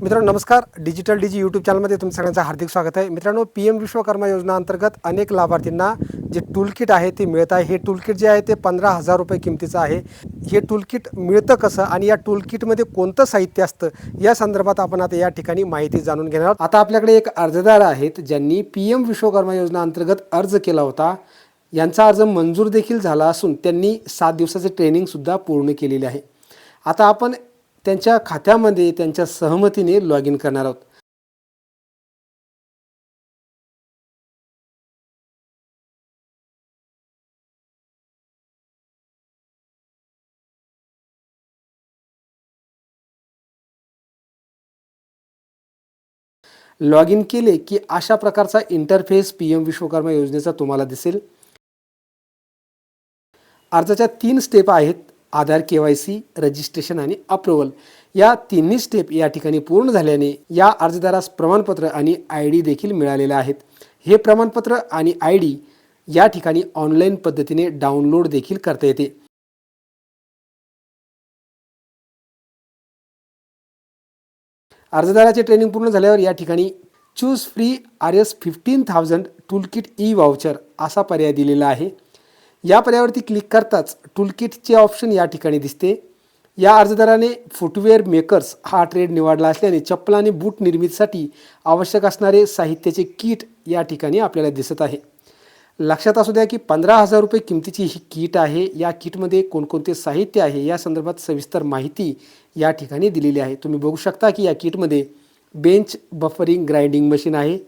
मित्रांनो नमस्कार. डिजिटल डीजी यूट्यूब चॅनलमध्ये तुमचं सगळ्यांचं हार्दिक स्वागत आहे. मित्रांनो पी एम विश्वकर्मा योजना अंतर्गत अनेक लाभार्थींना जे टूलकिट आहे ते मिळत आहे. हे टूलकिट जे आहे ते पंधरा हजार रुपये किमतीचं आहे. हे टूलकिट मिळतं कसं आणि या टूलकिटमध्ये कोणतं साहित्य असतं या संदर्भात आपण आता या ठिकाणी माहिती जाणून घेणार आहोत. आता आपल्याकडे एक अर्जदार आहेत ज्यांनी पी एम विश्वकर्मा योजना अंतर्गत अर्ज केला होता. यांचा अर्ज मंजूर देखील झाला असून त्यांनी सात दिवसाचे ट्रेनिंगसुद्धा पूर्ण केलेले आहे. आता आपण त्यांच्या खात्यामध्ये त्यांच्या सहमतीने लॉग इन करणार आहोत. लॉग इन केले की अशा प्रकारचा इंटरफेस पी एम विश्वकर्मा योजनेचा तुम्हाला दिसेल. अर्जाच्या तीन स्टेप आहेत. Aadhaar K Y C registration आणि अप्रुव्हल या तिन्ही स्टेप या ठिकाणी पूर्ण झाल्याने या अर्जदारास प्रमाणपत्र आणि आय डी देखील मिळालेले आहेत. हे प्रमाणपत्र आणि आय डी या ठिकाणी ऑनलाईन पद्धतीने डाउनलोड देखील करता येते. अर्जदाराचे ट्रेनिंग पूर्ण झाल्यावर या ठिकाणी choose free R S fifteen thousand tool kit e voucher असा पर्याय दिलेला आहे. या पर्यावरती क्लिक करताच टूलकिटचे ऑप्शन या ठिकाणी दिसते. या अर्जदाराने फुटवेअर मेकर्स हा ट्रेड निवडला असल्याने चप्पल आणि बूट निर्मितीसाठी आवश्यक असणारे साहित्याचे किट या ठिकाणी आपल्याला दिसत आहे. लक्षात असू द्या की पंधरा हजार रुपये किमतीची ही किट आहे. या किटमध्ये कोणकोणते साहित्य आहे या संदर्भात सविस्तर माहिती या ठिकाणी दिलेली आहे. तुम्ही बघू शकता की या किटमध्ये बेंच बफरिंग ग्राइंडिंग मशीन आहे.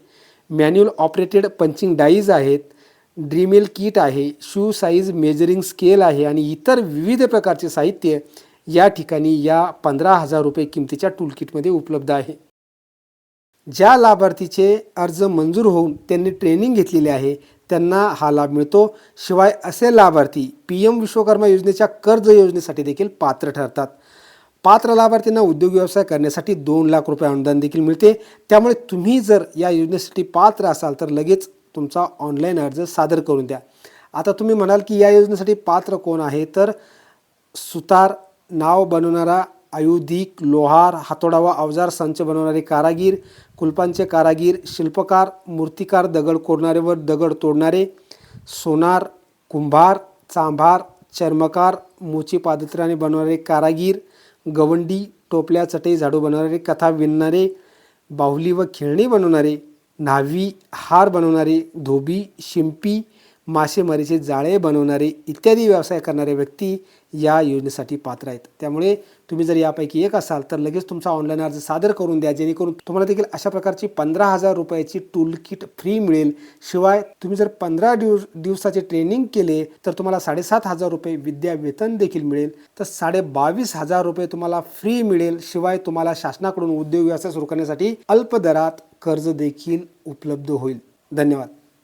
मॅन्युअल ऑपरेटेड पंचिंग डाईज आहेत. ड्रीमेल किट आहे शू साईज मेजरिंग स्केल आहे आणि इतर विविध प्रकारचे साहित्य या ठिकाणी या पंधरा हजार रुपये किमतीच्या टूलकिटमध्ये उपलब्ध आहे. ज्या लाभार्थीचे अर्ज मंजूर होऊन त्यांनी ट्रेनिंग घेतलेली आहे त्यांना हा लाभ मिळतो. शिवाय असे लाभार्थी पी एम विश्वकर्मा योजनेच्या कर्ज योजनेसाठी देखील पात्र ठरतात. पात्र लाभार्थींना उद्योग व्यवसाय करण्यासाठी दोन लाख रुपये अनुदान देखील मिळते. त्यामुळे तुम्ही जर या योजनेसाठी पात्र असाल तर लगेच तुमचा ऑनलाईन अर्ज सादर करून द्या. आता तुम्ही म्हणाल की या योजनेसाठी पात्र कोण आहे? तर सुतार नाव बनवणारा आयुधिक लोहार हातोडा व अवजार संच बनवणारे कारागीर कुलपांचे कारागीर शिल्पकार मूर्तिकार दगड कोरणारे व दगड तोडणारे सोनार कुंभार चांभार चर्मकार मोची पादत्राने बनवणारे कारागीर गवंडी टोपल्या चटई झाडू बनवणारे कथा विणणारे बाहुली व खेळणी बनवणारे न्हावी हार बनवणारे धोबी शिंपी मासेमारीचे जाळे बनवणारे इत्यादी व्यवसाय करणारे व्यक्ती या योजनेसाठी पात्र आहेत. त्यामुळे तुम्ही जर यापैकी एक असाल तर लगेच तुमचा ऑनलाईन अर्ज सादर करून द्या जेणेकरून तुम्हाला देखील अशा प्रकारची पंधरा हजार रुपयाची टूल किट फ्री मिळेल. शिवाय तुम्ही जर पंधरा दिवस दिवसाचे ट्रेनिंग केले तर तुम्हाला साडेसात हजार रुपये विद्या वेतन देखील मिळेल. तर साडे बावीस हजार रुपये तुम्हाला फ्री मिळेल. शिवाय तुम्हाला शासनाकडून उद्योग व्यवसाय सुरू करण्यासाठी अल्प दरात कर्ज देखील उपलब्ध होईल. धन्यवाद.